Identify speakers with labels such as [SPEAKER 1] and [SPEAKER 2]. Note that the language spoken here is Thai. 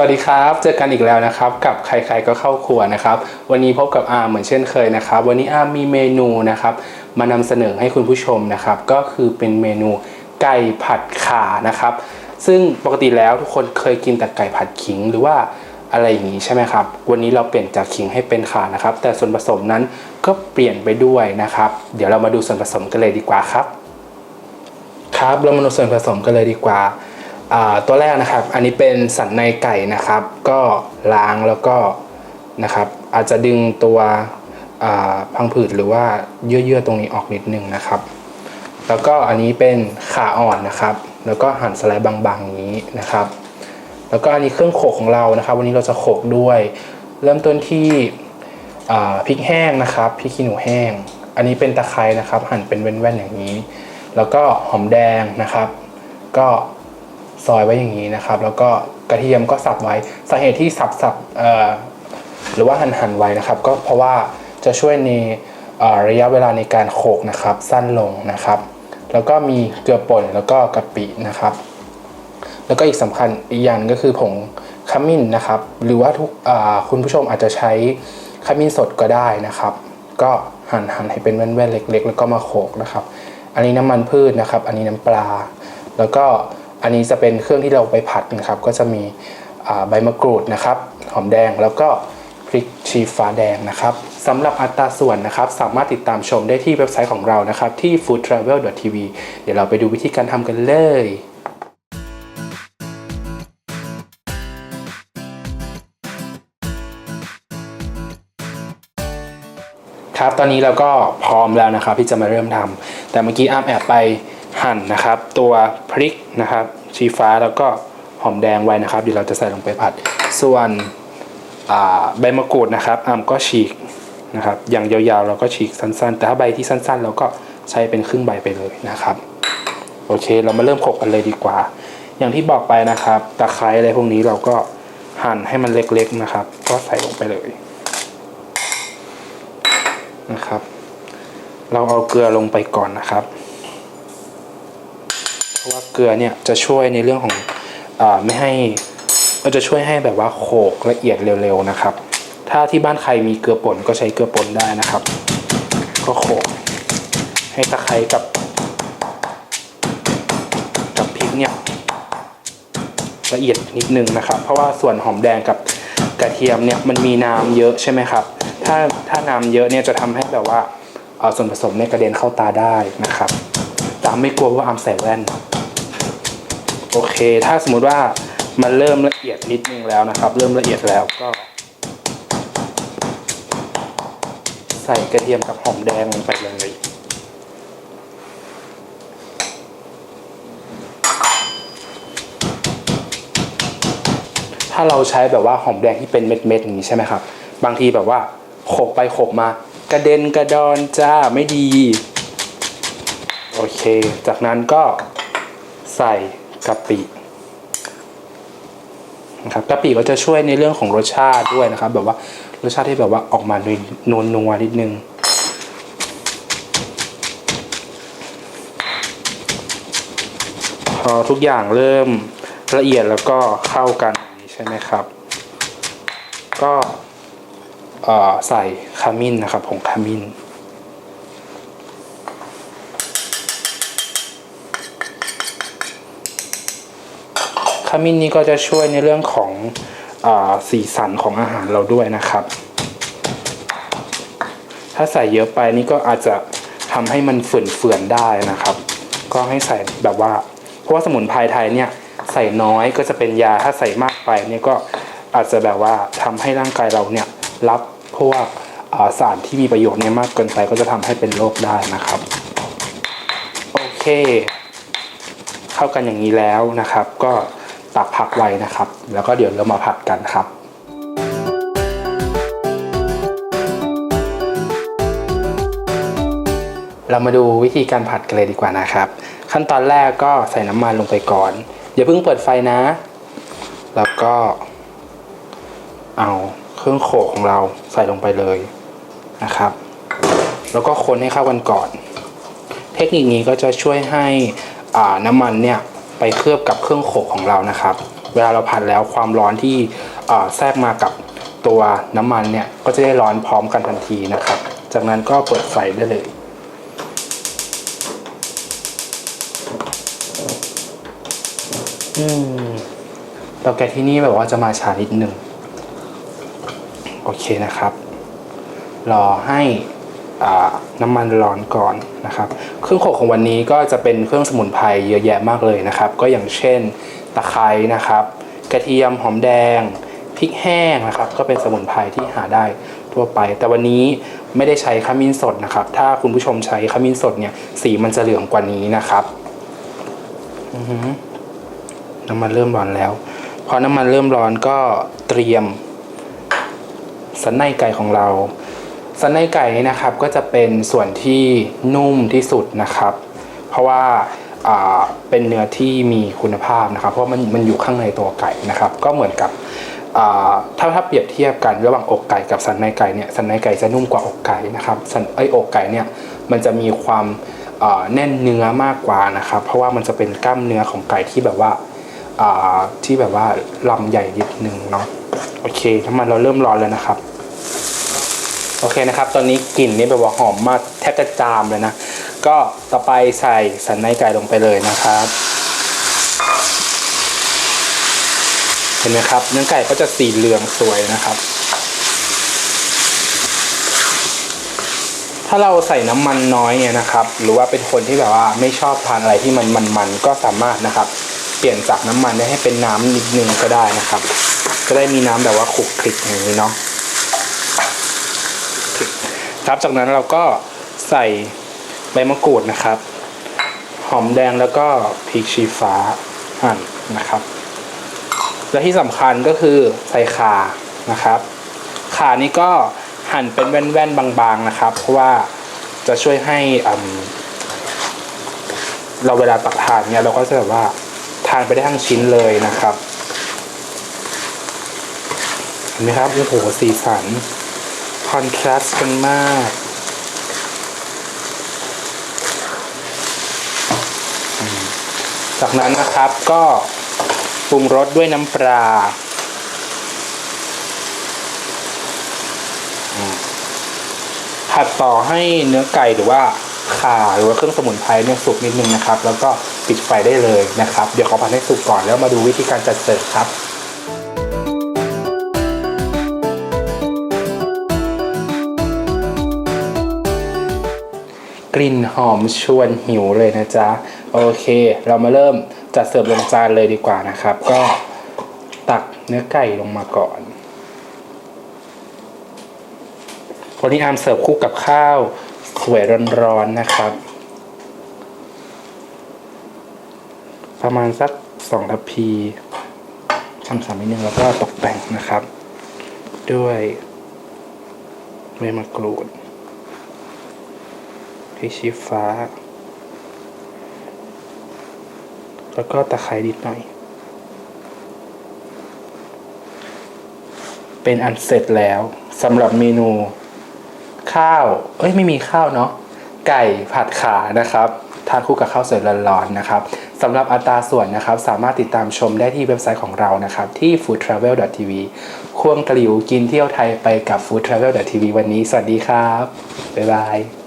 [SPEAKER 1] วัสดีครับ เจอกันอีกแล้วนะครับ กับใครๆก็เข้าครัวนะครับ วันนี้พบกับอาร์เหมือนเช่นเคยนะครับ วันนี้อาร์มีเมนูนะครับ มานำเสนอให้คุณผู้ชมนะครับ ก็คือเป็นเมนูไก่ผัดข่านะครับ ซึ่งปกติแล้วทุกคนเคยกินแต่ไก่ผัดขิงหรือว่าอะไรอย่างนี้ใช่ไหมครับ วันนี้เราเปลี่ยนจากขิงให้เป็นข่านะครับ แต่ส่วนผสมนั้นก็เปลี่ยนไปด้วยนะครับ เดี๋ยวเรามาดูส่วนผสมกันเลยดีกว่าครับ ครับเรามาดูส่วนผสมกันเลยดีกว่า ตัวแรกนะครับ อันนี้เป็นสันในไก่นะครับ ก็ล้างแล้วก็นะครับ อาจจะดึงตัวพังผืดหรือว่าเยื่อๆตรงนี้ออกนิดนึงนะครับ แล้วก็อันนี้เป็นขาอ่อนนะครับ แล้วก็หั่นสไลด์บางๆอย่างนี้นะครับ แล้วก็อันนี้เครื่องโขกของเรานะครับ วันนี้เราจะโขกด้วย เริ่มต้นที่พริกแห้งนะครับพริกขี้หนูแห้ง อันนี้เป็นตะไคร้นะครับ หั่นเป็นแว่นๆอย่างนี้ แล้วก็หอมแดงนะครับ ก็ ซอยไว้อย่างนี้นะครับ แล้วก็กระเทียมก็สับไว้สาเหตุที่สับสับหรือว่าหั่นหั่นไว้นะครับ ก็เพราะว่าจะช่วยในระยะเวลาในการโขกนะครับ สั้นลงนะครับ แล้วก็มีเกลือป่นแล้วก็กะปินะครับ แล้วก็อีกสำคัญอีกอย่างก็คือผงขมิ้นนะครับ หรือว่าทุกคุณผู้ชมอาจจะใช้ขมิ้นสดก็ได้นะครับ ก็หั่นหั่นให้เป็นแว่นๆเล็ก ๆ แล้วก็มาโขกนะครับ อันนี้น้ำมันพืชนะครับ อันนี้น้ำปลา แล้วก็ อันนี้จะเป็นเครื่องที่เราไปผัดนะครับ ก็จะมีใบมะกรูดนะครับ หอมแดงแล้วก็พริกชี้ฟ้าแดงนะครับสำหรับอัตราส่วนนะครับ สามารถติดตามชมได้ที่เว็บไซต์ของเรานะครับ ที่ foodtravel.tv เดี๋ยวเราไปดูวิธีการทำกันเลยครับตอนนี้เราก็พร้อมแล้วนะครับที่จะมาเริ่มทำแต่เมื่อกี้อามแอบไป หั่นนะครับ ตัวพริกนะครับ ชีฟ้าแล้วก็หอมแดงไว้นะครับเดี๋ยวเราจะใส่ลงไปผัด ส่วนใบมะกรูดนะครับอามก็ฉีกนะครับอย่างยาวๆเราก็ฉีกสั้นๆ แต่ถ้าใบที่สั้นๆ เราก็ใช้เป็นครึ่งใบไปเลยนะครับ โอเค เรามาเริ่มโขกกันเลยดีกว่า อย่างที่บอกไปนะครับตะไคร้อะไรพวกนี้เราก็หั่นให้มันเล็กๆนะครับ ก็ใส่ลงไปเลยนะครับ เราเอาเกลือลงไปก่อนนะครับ เพราะว่าเกลือเนี่ยจะช่วยในเรื่องของอไม่ให้เราจะช่วยให้แบบว่าโขกละเอียดเร็วๆนะครับ ถ้าที่บ้านใครมีเกลือป่นก็ใช้เกลือป่นได้นะครับ ก็โขกให้ตะไคร้กับกับพริกเนี่ยละเอียดนิดนึงนะครับ เพราะว่าส่วนหอมแดงกับกระเทียมเนี่ยมันมีน้ำเยอะใช่ไหมครับ ถ้าถ้าน้ำเยอะเนี่ยจะทำให้แบบว่าเอาส่วนผสมเนี่ยกระเด็นเข้าตาได้นะครับตามไม่กลัวว่าอามใส่แว่น โอเค ถ้าสมมุติว่ามันเริ่มละเอียดนิดนึงแล้วนะครับ เริ่มละเอียดแล้วก็ ใส่กระเทียมกับหอมแดงลงไปเลยถ้าเราใช้แบบว่าหอมแดงที่เป็นเม็ดๆอย่างนี้ใช่ไหมครับ บางทีแบบว่าโขกไปโขกมากระเด็นกระดอนจ้าไม่ดี โอเค จากนั้นก็ใส่ กะปินะครับกะปิก็จะช่วยในเรื่องของรสชาติด้วยนะครับ แบบว่ารสชาติที่แบบว่าออกมาด้วนนัวนิดนึงพอทุกอย่างเริ่มละเอียดแล้วก็เข้ากันใช่ไหมครับ ก็เอ่อใส่ขมิ้นนะครับผงขมิ้น ขมิ้นนี้ก็จะช่วยในเรื่องของอสีสันของอาหารเราด้วยนะครับ ถ้าใส่เยอะไปนี่ก็อาจจะทำให้มันเฟื่อนๆได้นะครับ ก็ให้ใส่แบบว่า เพราะว่าสมุนไพรไทยเนี่ยใส่น้อยก็จะเป็นยาถ้าใส่มากไปเนี่ยก็อาจจะแบบว่าทำให้ร่างกายเราเนี่ยรับพวกสารที่มีประโยชน์เนี่ยมากเกินไปก็จะทำให้เป็นโรคได้นะครับ โอเค เข้ากันอย่างนี้แล้วนะครับ ก็ ตักพักไว้นะครับ แล้วก็เดี๋ยวเรามาผัดกันครับเรามาดูวิธีการผัดกันเลยดีกว่านะครับ ขั้นตอนแรกก็ใส่น้ำมันลงไปก่อนอย่าเพิ่งเปิดไฟนะ แล้วก็ เอาเครื่องโขกของเราใส่ลงไปเลยนะครับ แล้วก็คนให้เข้ากันก่อน เทคนิคนี้ก็จะช่วยให้น้ำมันเนี่ย ไปเคลือบกับเครื่องโขกของเรานะครับ เวลาเราผัดแล้วความร้อนที่แทรกมากับตัวน้ำมันเนี่ยก็จะได้ร้อนพร้อมกันทันทีนะครับ จากนั้นก็เปิดไฟได้เลย อืมเตาแก๊สที่นี่แบบว่าจะมาช้านิดหนึ่งโอเคนะครับ รอให้ น้ำมันร้อนก่อนนะครับ เครื่องโขลกของวันนี้ก็จะเป็นเครื่องสมุนไพรเยอะแยะมากเลยนะครับ ก็อย่างเช่นตะไคร้นะครับ กระเทียมหอมแดงพริกแห้งนะครับ ก็เป็นสมุนไพรที่หาได้ทั่วไป แต่วันนี้ไม่ได้ใช้ขมิ้นสดนะครับ ถ้าคุณผู้ชมใช้ขมิ้นสดเนี่ยสีมันจะเหลืองกว่านี้นะครับน้ำมันเริ่มร้อนแล้วพอน้ำมันเริ่มร้อนก็เตรียมสันในไก่ของเรา สันในไก่นี่นะครับก็จะเป็นส่วนที่นุ่มที่สุดนะครับ เพราะว่าเป็นเนื้อที่มีคุณภาพนะครับ เพราะมันมันอยู่ข้างในตัวไก่นะครับ ก็เหมือนกับถ้าถ้าเปรียบเทียบกันระหว่างอกไก่กับสันในไก่เนี่ยสันในไก่จะนุ่มกว่าอกไก่นะครับสันไออกไก่เนี่ยมันจะมีความแน่นเนื้อมากกว่านะครับ เพราะว่ามันจะเป็นกล้ามเนื้อของไก่ที่แบบว่าอ่าที่แบบว่าลำใหญ่นิดนึงเนาะโอเคน้ำมันเราเริ่มร้อนแล้วนะครับ โอเคนะครับ ตอนนี้กลิ่นนี่แบบว่าหอมมากแทบจะจามเลยนะ ก็ต่อไปใส่สันในไก่ลงไปเลยนะครับ เห็นไหมครับ เนื้อไก่ก็จะสีเหลืองสวยนะครับ ถ้าเราใส่น้ำมันน้อยเนี่ยนะครับ หรือว่าเป็นคนที่แบบว่าไม่ชอบทานอะไรที่มันมันๆก็สามารถนะครับ เปลี่ยนจากน้ำมันได้ให้เป็นน้ำนิดนึงก็ได้นะครับ จะได้มีน้ำแบบว่าขลุกคลิกอย่างนี้เนาะ ครับจากนั้นเราก็ใส่ใบมะกรูดนะครับ หอมแดงแล้วก็พริกชี้ฟ้าหั่นนะครับ และที่สำคัญก็คือใส่ข่านะครับ ข่านี่ก็หั่นเป็นแว่นๆบางๆนะครับ เพราะว่าจะช่วยให้เราเวลาตักทานเนี่ยเราก็จะแบบว่าทานไปได้ทั้งชิ้นเลยนะครับ เห็นไหมครับโอ้โหสีสัน คอนทราสต์กันมาก จากนั้นนะครับก็ปรุงรสด้วยน้ำปลาผัดต่อให้เนื้อไก่หรือว่าข่าหรือว่าเครื่องสมุนไพรเนี่ยสุกนิดนึงนะครับ แล้วก็ปิดไฟได้เลยนะครับ เดี๋ยวขอผัดให้สุกก่อนแล้วมาดูวิธีการจัดเสิร์ฟครับ กลิ่นหอมชวนหิวเลยนะจ๊ะ โอเค เรามาเริ่มจัดเสิร์ฟลงจานเลยดีกว่านะครับ ก็ตักเนื้อไก่ลงมาก่อนวันนี้อามเสิร์ฟคู่กับข้าวสวยร้อนๆนะครับ ประมาณสักสองทัพพีช่ำๆนิดนึงแล้วก็ตกแต่งนะครับ ด้วยใบมะกรูด พริกชี้ฟ้า แล้วก็ตะไคร้นิดหน่อย เป็นอันเสร็จแล้วสำหรับเมนู ข้าว เอ้ยไม่มีข้าวเนาะไก่ผัดขานะครับทานคู่กับข้าวสวยร้อนๆนะครับสำหรับอัตราส่วนนะครับ สามารถติดตามชมได้ที่เว็บไซต์ของเรานะครับ ที่ foodtravel.tv ควงกลิวกินเที่ยวไทยไปกับ foodtravel.tv วันนี้ สวัสดีครับ บ๊ายบาย